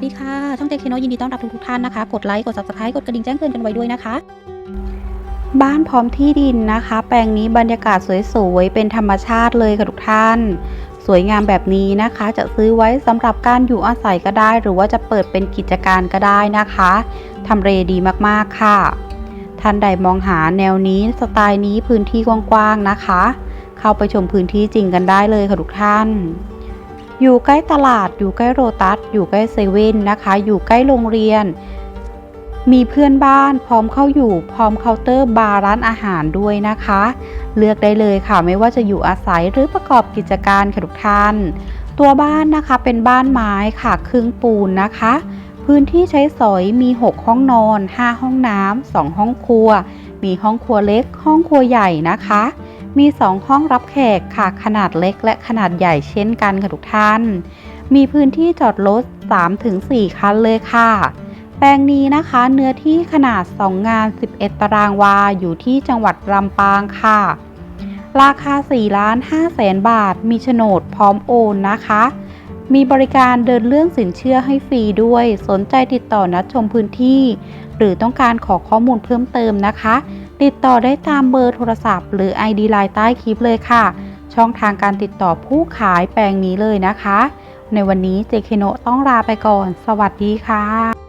วัสดีค่ะช่องเจคโนยินดีต้อนรับทุกทุกท่านนะคะ กดไลค์ กด subscribe กดกระดิ่งแจ้งเตือนกันไว้ด้วยนะคะ บ้านพร้อมที่ดินนะคะ แปลงนี้บรรยากาศสวยๆ เป็นธรรมชาติเลยค่ะทุกท่าน สวยงามแบบนี้นะคะ จะซื้อไว้สำหรับการอยู่อาศัยก็ได้ หรือว่าจะเปิดเป็นกิจการก็ได้นะคะทำเลดีมากๆค่ะ ท่านใดมองหาแนวนี้สไตล์นี้พื้นที่กว้างๆนะคะ เข้าไปชมพื้นที่จริงกันได้เลยค่ะทุกท่าน อยู่ใกล้ตลาด อยู่ใกล้โรตัส อยู่ใกล้เซเว่นนะคะ อยู่ใกล้โรงเรียน มีเพื่อนบ้านพร้อมเข้าอยู่พร้อมเคาน์เตอร์บาร์ร้านอาหารด้วยนะคะ เลือกได้เลยค่ะไม่ว่าจะอยู่อาศัยหรือประกอบกิจการค่ะทุกท่าน ตัวบ้านนะคะเป็นบ้านไม้ค่ะครึ่งปูนนะคะ พื้นที่ใช้สอยมี 6 ห้องนอน 5 ห้องน้ำ2ห้องครัว มีห้องครัวเล็ก ห้องครัวใหญ่นะคะ มี 2 ห้องรับแขกค่ะขนาดเล็กและขนาดใหญ่เช่นกันค่ะทุกท่าน มีพื้นที่จอดรถ 3-4 คันเลยค่ะ แปลงนี้นะคะเนื้อที่ขนาด 2 งาน 11 ตารางวาอยู่ที่จังหวัดลำปางค่ะ ราคา4ล้าน5แสนบาท มีโฉนดพร้อมโอนนะคะ มีบริการเดินเรื่องสินเชื่อให้ฟรีด้วย สนใจติดต่อนัดชมพื้นที่ หรือต้องการขอข้อมูลเพิ่มเติมนะคะ ติดต่อได้ตามเบอร์โทรศัพท์ หรือ ID ไลน์ใต้คลิปเลยค่ะ ช่องทางการติดต่อผู้ขายแปลงนี้เลยนะคะ ในวันนี้เจเคโนต้องลาไปก่อน สวัสดีค่ะ